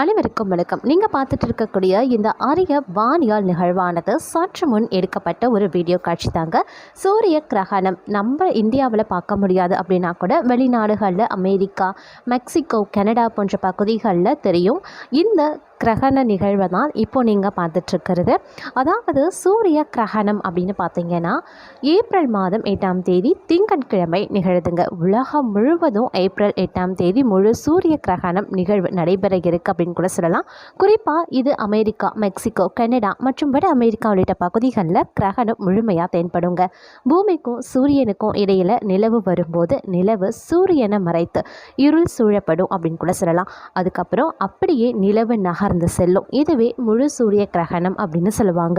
அனைவருக்கும் வணக்கம். நீங்கள் பார்த்துட்டு இருக்கக்கூடிய இந்த அரிய வானியல் நிகழ்வானது சற்று முன் எடுக்கப்பட்ட ஒரு வீடியோ காட்சி தாங்க. சூரிய கிரகணம். நம்ம இந்தியாவில் பார்க்க முடியாது அப்படின்னா கூட வெளிநாடுகளில் அமெரிக்கா மெக்சிகோ கனடா போன்ற பகுதிகளில் தெரியும். இந்த கிரகண நிகழ்வை தான் இப்போ நீங்கள் பார்த்துட்ருக்கிறது. அதாவது சூரிய கிரகணம் அப்படின்னு பார்த்தீங்கன்னா ஏப்ரல் மாதம் எட்டாம் தேதி திங்கட்கிழமை நிகழுதுங்க. உலகம் முழுவதும் ஏப்ரல் எட்டாம் தேதி முழு சூரிய கிரகணம் நிகழ்வு நடைபெற இருக்கு அப்படின்னு கூட சொல்லலாம். குறிப்பாக இது அமெரிக்கா மெக்சிகோ கனடா மற்றும் வட அமெரிக்கா உள்ளிட்ட பகுதிகளில் கிரகணம் முழுமையாக தென்படுங்க. பூமிக்கும் சூரியனுக்கும் இடையில் நிலவு வரும்போது நிலவு சூரியனை மறைத்து இருள் சூழப்படும் அப்படின்னு கூட சொல்லலாம். அதுக்கப்புறம் அப்படியே நிலவு நகர்ந்து செல்லும். இதுவே முழு சூரிய கிரகணம் அப்படின்னு சொல்லுவாங்க.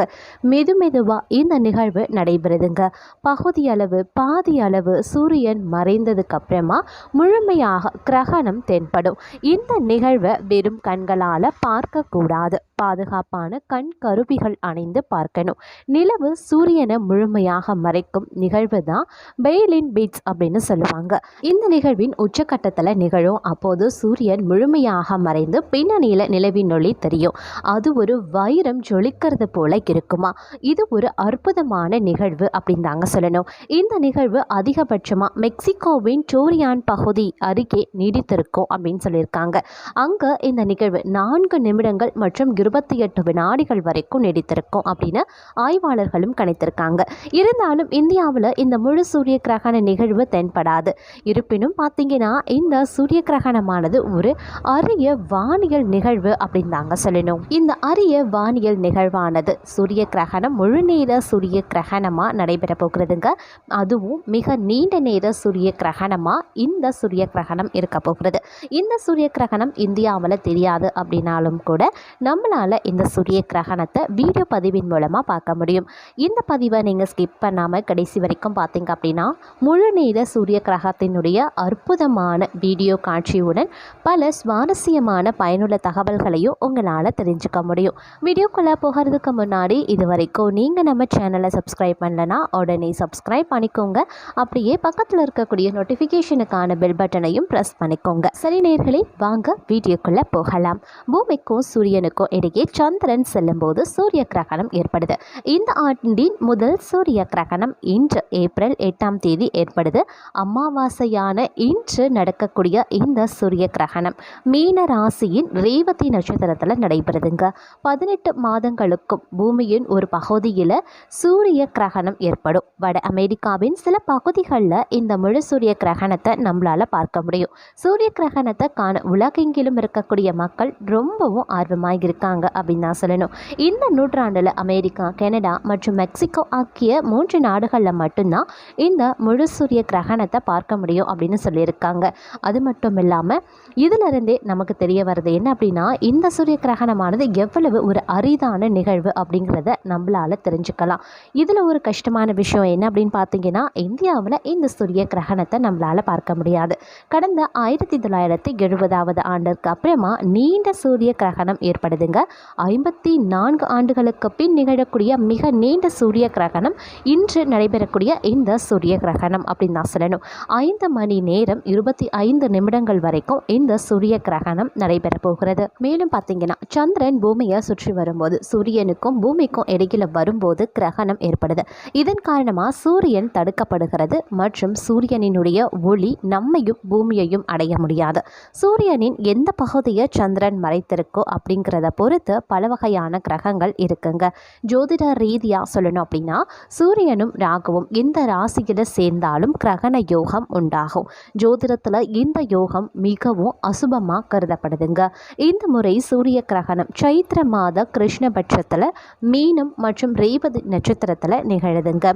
மெது மெதுவாக இந்த நிகழ்வு நடைபெறுதுங்க. பகுதி அளவு பாதி அளவு சூரியன் மறைந்ததுக்கு அப்புறமா முழுமையாக கிரகணம் தென்படும். இந்த நிகழ்வை வெறும் கண்களால் பார்க்கக்கூடாது. பாதுகாப்பான கண் கருவிகள் அணிந்து பார்க்கணும். நிலவு சூரியனை முழுமையாக மறைக்கும் நிகழ்வு தான் பெய்லின் பீட்ஸ் அப்படின்னு சொல்லுவாங்க. இந்த நிகழ்வின் உச்சக்கட்டத்தில் நிகழும். அப்போது சூரியன் முழுமையாக மறைந்து பின்னணியில் நிலவின் ஒளி தெரியும். அது ஒரு வைரம் ஜொலிக்கிறது போல இருக்குமா? இது ஒரு அற்புதமான நிகழ்வு அப்படின்னு தாங்க சொல்லணும். இந்த நிகழ்வு அதிகபட்சமாக மெக்சிகோவின் டோரியான் பகுதி அருகே நீடித்திருக்கும் அப்படின்னு சொல்லியிருக்காங்க. அங்கே இந்த நிகழ்வு நான்கு நிமிடங்கள் மற்றும் இருபத்தி எட்டு வினாடிகள் வரைக்கும் நீடித்திருக்கும் அப்படின்னு ஆய்வாளர்களும் கணித்திருக்காங்க. இருந்தாலும் இந்தியாவில் இந்த முழு சூரிய கிரகண நிகழ்வு தென்படாது. இருப்பினும் பார்த்தீங்கன்னா இந்த சூரிய கிரகணமானது ஒரு அரிய வானியல் நிகழ்வு அப்படின்னு தாங்க சொல்லணும். இந்த அரிய வானியல் நிகழ்வானது சூரிய கிரகணம் முழு நேர சூரிய கிரகணமாக நடைபெற போகிறதுங்க. அதுவும் மிக நீண்ட நேர சூரிய கிரகணமாக இந்த சூரிய கிரகணம் இருக்க போகிறது இந்த சூரிய கிரகணம் இந்தியாவில் தெரியாது அப்படின்னாலும் கூட நம்மளால் இந்த சூரிய கிரகணத்தை வீடியோ பதிவின் மூலமாக பார்க்க முடியும்? இந்த பதிவை நீங்கள் ஸ்கிப் பண்ணாமல் கடைசி வரைக்கும் பார்த்தீங்க அப்படின்னா முழு நேர சூரிய கிரகத்தினுடைய அற்புதமான வீடியோ காட்சியுடன் பல சுவாரஸ்யமான பயனுள்ள தகவல்களையும் உங்களால் தெரிஞ்சுக்க முடியும். வீடியோக்குள்ளே போகிறதுக்கு முன்னாடி இது வரைக்கும் நீங்கள் நம்ம சேனலை சப்ஸ்கிரைப் பண்ணலன்னா உடனே சப்ஸ்கிரைப் பண்ணிக்கோங்க. அப்படியே பக்கத்தில் இருக்கக்கூடிய நோட்டிஃபிகேஷனுக்கான பெல் பட்டனையும் ப்ரெஸ் பண்ணிக்கோங்க. சரி நேர்களே வாங்க வீடியோக்குள்ளே போகலாம். பூமிக்கும் சூரியனுக்கும் இடையே சந்திரன் செல்லும்போது சூரிய கிரகணம் ஏற்படுது. இந்த ஆண்டின் முதல் சூரிய கிரகணம் இன்று ஏப்ரல் எட்டாம் தேதி ஏற்படுது. அமாவாசையான இன்று நடக்கக்கூடிய இந்த சூரிய கிரகணம் மீன ராசியின் ரேவதி நட்சத்திரத்தில் நடைபெறுதுங்க. பதினெட்டு மாதங்களுக்கும் பூமியின் ஒரு பகுதியில் சூரிய கிரகணம் ஏற்படும். வட அமெரிக்காவின் சில பகுதிகளில் இந்த முழு சூரிய கிரகணத்தை நம்மளால் பார்க்க முடியும். சூரிய கிரகணத்தை காண உலகெங்கிலும் இருக்கக்கூடிய மக்கள் ரொம்பவும் ஆர்வமாக இருக்காங்க அப்படின்னு தான் சொல்லணும். இந்த நூற்றாண்டில் அமெரிக்கா கனடா மற்றும் மெக்சிகோ ஆகிய மூன்று நாடுகளில் மட்டும்தான் இந்த முழு சூரிய கிரகணத்தை பார்க்க முடியும் அப்படின்னு சொல்லியிருக்காங்க. அது மட்டும் இல்லாமல் இதிலிருந்தே நமக்கு தெரிய வருது என்ன அப்படின்னா இந்த சூரிய கிரகணமானது எவ்வளவு ஒரு அரிதான நிகழ்வு அப்படிங்கிறத நம்மளால் தெரிஞ்சுக்கலாம். இதில் ஒரு கஷ்டமான விஷயம் என்ன அப்படின்னு பார்த்தீங்கன்னா இந்தியாவில் இந்த சூரிய கிரகணத்தை நம்மளால் பார்க்க முடியாது. கடந்த ஆயிரத்தி தொள்ளாயிரத்தி எழுபதாவது ஆண்டிற்கு அப்புறமா நீண்ட சூரிய கிரகணம் ஏற்படுதுங்க. ஐம்பத்தி நான்கு ஆண்டுகளுக்கு பின் நிகழக்கூடிய மிக நீண்ட சூரிய கிரகணம் இன்று நடைபெறக்கூடிய இந்த சூரிய கிரகணம் அப்படின்னு தான் சொல்லணும். ஐந்து மணி நேரம் இருபத்தி ஐந்து நிமிடங்கள் வரைக்கும் இந்த சூரிய கிரகணம் நடைபெற போகிறது. மேலும் பார்த்தீங்கன்னா சந்திரன் பூமியை சுற்றி வரும்போது சூரியனுக்கும் பூமிக்கும் இடையில வரும்போது கிரகணம் ஏற்படுது. இதன் காரணமாக சூரியன் தடுக்கப்படுகிறது மற்றும் சூரியனினுடைய ஒளி நம்மையும் பூமியையும் அடைய முடியாது. சூரியனின் எந்த பகுதியை சந்திரன் மறைத்திருக்கோ அப்படிங்கிறத பொறுத்து பல வகையான கிரகங்கள் இருக்குங்க. ஜோதிட ரீதியாக சொல்லணும் அப்படின்னா சூரியனும் ராகுவும் இந்த ராசியில் சேர்ந்தாலும் கிரகண யோகம் உண்டாகும். ஜோதிடத்தில் இந்த யோகம் மிகவும் அசுபமாக கருதப்படுதுங்க. இந்த முறை சூரிய கிரகணம் சைத்திர மாத கிருஷ்ணபட்சத்தில் மீனம் மற்றும் ரேவதி நட்சத்திரத்தில் நிகழுதுங்க.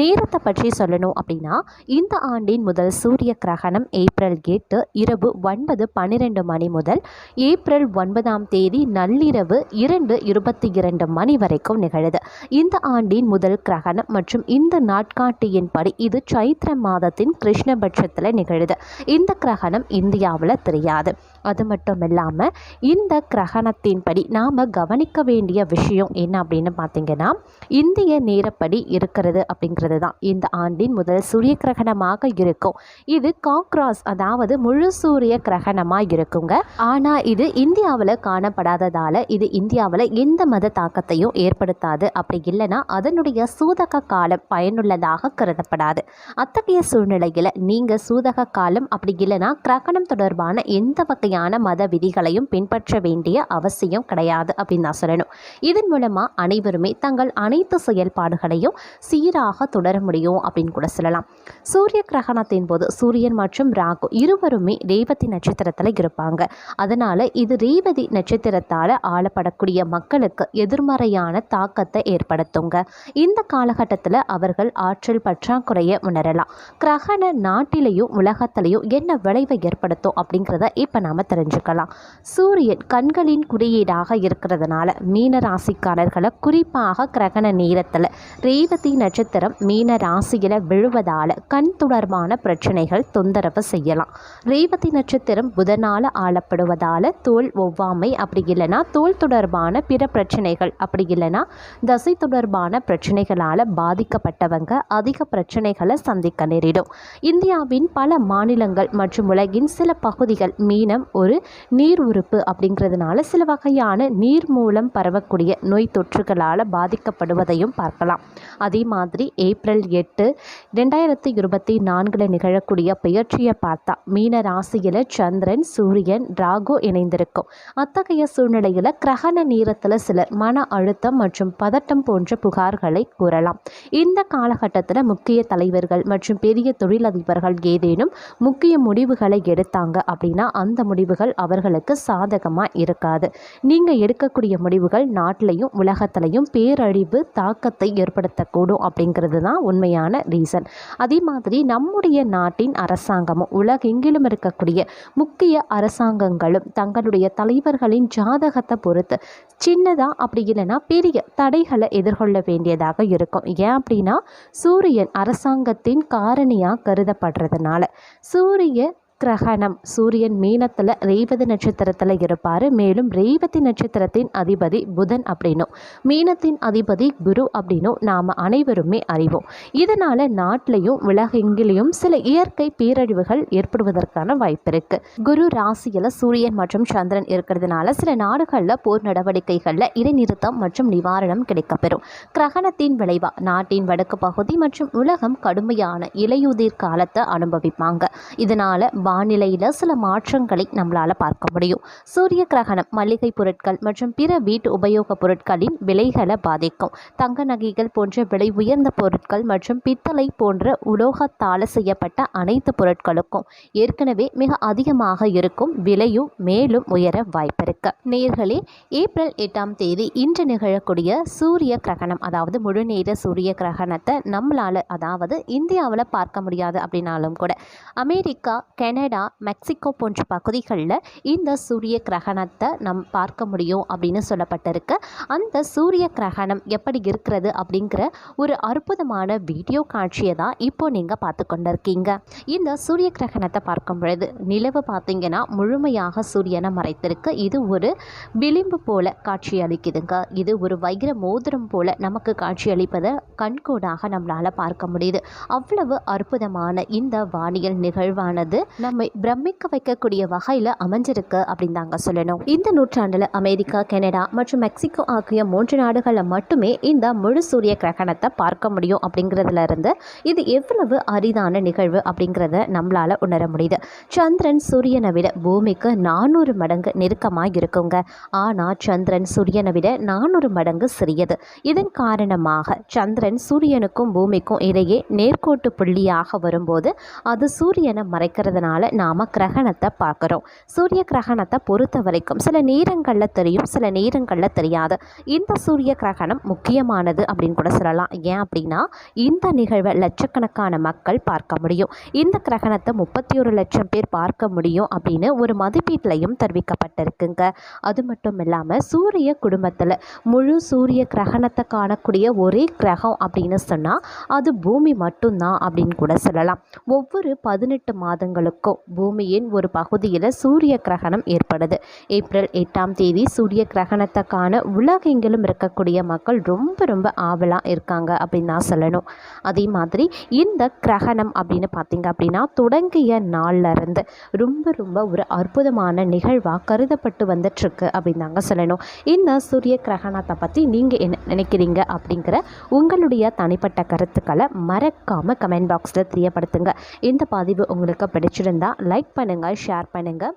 நேரத்தை பற்றி சொல்லணும் அப்படின்னா இந்த ஆண்டின் முதல் சூரிய கிரகணம் ஏப்ரல் எட்டு இரவு ஒன்பது பன்னிரெண்டு மணி முதல் ஏப்ரல் ஒன்பதாம் தேதி நள்ளிரவு இரவு இரண்டு இருபத்தி இரண்டு மணி வரைக்கும் நிகழுது. இந்த ஆண்டின் முதல் கிரகணம் மற்றும் இந்த நாட்காட்டியின்படி இது சைத்திர மாதத்தின் கிருஷ்ணபட்சத்தில் நிகழுது. இந்த கிரகணம் இந்தியாவில் தெரியாது. அது மட்டும் இல்லாமல் இந்த கிரகணத்தின்படி நாம் கவனிக்க வேண்டிய விஷயம் என்ன அப்படின்னு பார்த்திங்கன்னா இந்திய நேரப்படி இருக்கிறது அப்படிங்கிறது தான் இந்த ஆண்டின் முதல் சூரிய கிரகணமாக இருக்கும். இது காக்ராஸ் அதாவது முழு சூரிய கிரகணமாக இருக்குங்க. ஆனால் இது இந்தியாவில் காணப்படாததால் இது இந்தியாவில் எந்த மத தாக்கத்தையும் ஏற்படுத்தாது. அப்படி இல்லைன்னா அதனுடைய சூதக காலம் பயனுள்ளதாக கருதப்படாது. அத்தகைய சூழ்நிலையில் நீங்கள் சூதக காலம் அப்படி இல்லைன்னா கிரகணம் தொடர்பான எந்த வகை வகையான மத விதிகளையும் பின்பற்ற வேண்டிய அவசியம் கிடையாது அப்படின்னு தான் சொல்லணும். இதன் மூலமாக அனைவருமே தங்கள் அனைத்து செயல்பாடுகளையும் சீராக தொடர முடியும் அப்படின்னு கூட சொல்லலாம். சூரிய கிரகணத்தின் போது சூரியன் மற்றும் ராகு இருவருமே ரேவதி நட்சத்திரத்தில் இருப்பாங்க. அதனால் இது ரேவதி நட்சத்திரத்தால் ஆளப்படக்கூடிய மக்களுக்கு எதிர்மறையான தாக்கத்தை ஏற்படுத்துங்க. இந்த காலகட்டத்தில் அவர்கள் ஆற்றல் பற்றாக்குறையை உணரலாம். கிரகண நாட்டிலையும் உலகத்திலையும் என்ன விளைவை ஏற்படுத்தும் அப்படிங்கிறத இப்போ நாம் தெரிஞ்சுக்கலாம். சூரியன் கண்களின் குறியீடாக இருக்கிறதுனால மீன ராசிக்காரர்களை குறிப்பாக கிரகண நேரத்தில் ரேவதி நட்சத்திரம் மீன ராசியில் விழுவதால் கண் தொடர்பான பிரச்சனைகள் தொந்தரவு செய்யலாம். ரேவதி நட்சத்திரம் புதனால் ஆளப்படுவதால் தோல் ஒவ்வாமை அப்படி இல்லைன்னா தோல் தொடர்பான பிற பிரச்சனைகள் அப்படி இல்லைன்னா தசை தொடர்பான பிரச்சனைகளால் பாதிக்கப்பட்டவங்க அதிக பிரச்சனைகளை சந்திக்க நேரிடும். இந்தியாவின் பல மாநிலங்கள் மற்றும் உலகின் சில பகுதிகள் மீனம் ஒரு நீர் உறுப்பு அப்படிங்கிறதுனால சில வகையான நீர் மூலம் பரவக்கூடிய நோய் தொற்றுகளால் பாதிக்கப்படுவதையும் பார்க்கலாம். அதே மாதிரி ஏப்ரல் எட்டு ரெண்டாயிரத்தி இருபத்தி நான்கில் நிகழக்கூடிய பெயர்ச்சியை பார்த்தா மீன ராசியில் சந்திரன் சூரியன் ராகு இணைந்திருக்கும். அத்தகைய சூழ்நிலையில் கிரகண நேரத்தில் சிலர் மன அழுத்தம் மற்றும் பதட்டம் போன்ற புகார்களை கூறலாம். இந்த காலகட்டத்தில் முக்கிய தலைவர்கள் மற்றும் பெரிய தொழிலதிபர்கள் ஏதேனும் முக்கிய முடிவுகளை எடுத்தாங்க அப்படின்னா அந்த முடிவுகள் அவர்களுக்கு சாதகமாக இருக்காது. நீங்கள் எடுக்கக்கூடிய முடிவுகள் நாட்டிலையும் உலகத்திலையும் பேரழிவு தாக்கத்தை ஏற்படுத்தக்கூடும் அப்படிங்கிறது தான் உண்மையான ரீசன் அதே மாதிரி நம்முடைய நாட்டின் அரசாங்கமும் உலகெங்கிலும் இருக்கக்கூடிய முக்கிய அரசாங்கங்களும் தங்களுடைய தலைவர்களின் ஜாதகத்தை பொறுத்து சின்னதாக அப்படி இல்லைன்னா பெரிய தடைகளை எதிர்கொள்ள வேண்டியதாக இருக்கும். ஏன் அப்படின்னா சூரியன் அரசாங்கத்தின் காரணியாக கருதப்படுறதுனால. சூரிய கிரகணம். சூரியன் மீனத்தில் ரேவதி நட்சத்திரத்தில் இருப்பார். மேலும் ரேவதி நட்சத்திரத்தின் அதிபதி புதன் அப்படின்னும். மீனத்தின் அதிபதி குரு அப்படின்னும் நாம் அனைவருமே அறிவோம். இதனால் நாட்டிலையும் உலகெங்கிலையும் சில இயற்கை பேரழிவுகள் ஏற்படுவதற்கான வாய்ப்பு இருக்குது குரு ராசியில் சூரியன் மற்றும் சந்திரன் இருக்கிறதுனால சில நாடுகளில் போர் நடவடிக்கைகளில் இடைநிறுத்தம் மற்றும் நிவாரணம் கிடைக்கப்பெறும். கிரகணத்தின் விளைவா நாட்டின் வடக்கு பகுதி மற்றும் உலகம் கடுமையான இலையுதிர் காலத்தை அனுபவிப்பாங்க. இதனால் வானிலையில் சில மாற்றங்களை நம்மளால் பார்க்க முடியும். சூரிய கிரகணம் மளிகை பொருட்கள் மற்றும் பிற வீட்டு உபயோகப் பொருட்களின் விலைகளை பாதிக்கும். தங்க நகைகள் போன்ற விலை உயர்ந்த பொருட்கள் மற்றும் பித்தளை போன்ற உலோகத்தால் செய்யப்பட்ட அனைத்து பொருட்களுக்கும் ஏற்கனவே மிக அதிகமாக இருக்கும் விலையும் மேலும் உயர வாய்ப்பிருக்கு நேர்களே ஏப்ரல் எட்டாம் தேதி இன்று நிகழக்கூடிய சூரிய கிரகணம் அதாவது முழுநேர சூரிய கிரகணத்தை நம்மளால் அதாவது இந்தியாவில் பார்க்க முடியாது அப்படின்னாலும் கூட அமெரிக்கா கனடா மெக்சிகோ போன்ற பகுதிகளில் இந்த சூரிய கிரகணத்தை நம் பார்க்க முடியும் அப்படின்னு சொல்லப்பட்டிருக்கு. அந்த சூரிய கிரகணம் எப்படி இருக்கிறது அப்படிங்கிற ஒரு அற்புதமான வீடியோ காட்சியை தான் இப்போ நீங்கள் பார்த்து கொண்டிருக்கீங்க. இந்த சூரிய கிரகணத்தை பார்க்கும் பொழுது நிலவு பார்த்தீங்கன்னா முழுமையாக சூரியனை மறைத்திருக்கு. இது ஒரு விளிம்பு போல காட்சி அளிக்குதுங்க. இது ஒரு வைர மோதிரம் போல நமக்கு காட்சி அளிப்பதை கண்கூடாக நம்மளால் பார்க்க முடியுது. அவ்வளவு அற்புதமான இந்த வானியல் நிகழ்வானது. நம்மை பிரமிக்க வைக்கக்கூடிய வகையில் அமைஞ்சிருக்கு அப்படின்னு தாங்க சொல்லணும். இந்த நூற்றாண்டில் அமெரிக்கா கனடா மற்றும் மெக்சிகோ ஆகிய மூன்று நாடுகளில் மட்டுமே இந்த முழு சூரிய கிரகணத்தை பார்க்க முடியும் அப்படிங்கிறதுல இருந்து இது எவ்வளவு அரிதான நிகழ்வு அப்படிங்கிறத நம்மளால் உணர முடியுது. சந்திரன் சூரியனை விட பூமிக்கு நானூறு மடங்கு நெருக்கமாக இருக்குங்க. ஆனால் சந்திரன் சூரியனை விட நானூறு மடங்கு சிறியது. இதன் காரணமாக சந்திரன் சூரியனுக்கும் பூமிக்கும் இடையே நேர்கோட்டு புள்ளியாக வரும்போது அது சூரியனை மறைக்கிறதுனால இதனால் நாம் கிரகணத்தை பார்க்குறோம். சூரிய கிரகணத்தை பொறுத்த வரைக்கும் சில நேரங்களில் தெரியும் சில நேரங்களில் தெரியாது. இந்த சூரிய கிரகணம் முக்கியமானது அப்படின்னு கூட சொல்லலாம். ஏன் அப்படின்னா இந்த நிகழ்வை லட்சக்கணக்கான மக்கள் பார்க்க முடியும். இந்த கிரகணத்தை முப்பத்தி ஒரு லட்சம் பேர் பார்க்க முடியும் அப்படின்னு ஒரு மதிப்பீட்டிலையும் தெரிவிக்கப்பட்டிருக்குங்க. அது மட்டும் இல்லாமல் சூரிய குடும்பத்தில் முழு சூரிய கிரகணத்தை காணக்கூடிய ஒரே கிரகம் அப்படின்னு சொன்னால் அது பூமி மட்டும்தான் அப்படின்னு கூட சொல்லலாம். ஒவ்வொரு பதினெட்டு மாதங்களுக்கும் பூமியின் ஒரு பகுதியில் சூரிய கிரகணம் ஏற்படுது. ஏப்ரல் எட்டாம் தேதி சூரிய கிரகணத்தை காண உலகெங்கிலும் இருக்கக்கூடிய மக்கள் ரொம்ப ரொம்ப ஆவலாக இருக்காங்க அப்படின்னு தான் சொல்லணும். அதே மாதிரி இந்த கிரகணம் அப்படின்னு பார்த்தீங்க அப்படின்னா தொடங்கிய நாள்ல இருந்து ரொம்ப ரொம்ப ஒரு அற்புதமான நிகழ்வாக கருதப்பட்டு வந்துட்டுருக்கு அப்படின்னாங்க சொல்லணும். இந்த சூரிய கிரகணத்தை பற்றி நீங்கள் என்ன நினைக்கிறீங்க அப்படிங்கிற உங்களுடைய தனிப்பட்ட கருத்துக்களை மறக்காமல் கமெண்ட் பாக்ஸில் தெரியப்படுத்துங்க. இந்த பதிவு உங்களுக்கு பிடிச்சிருந்தா லைக் பண்ணுங்கள் ஷேர் பண்ணுங்கள்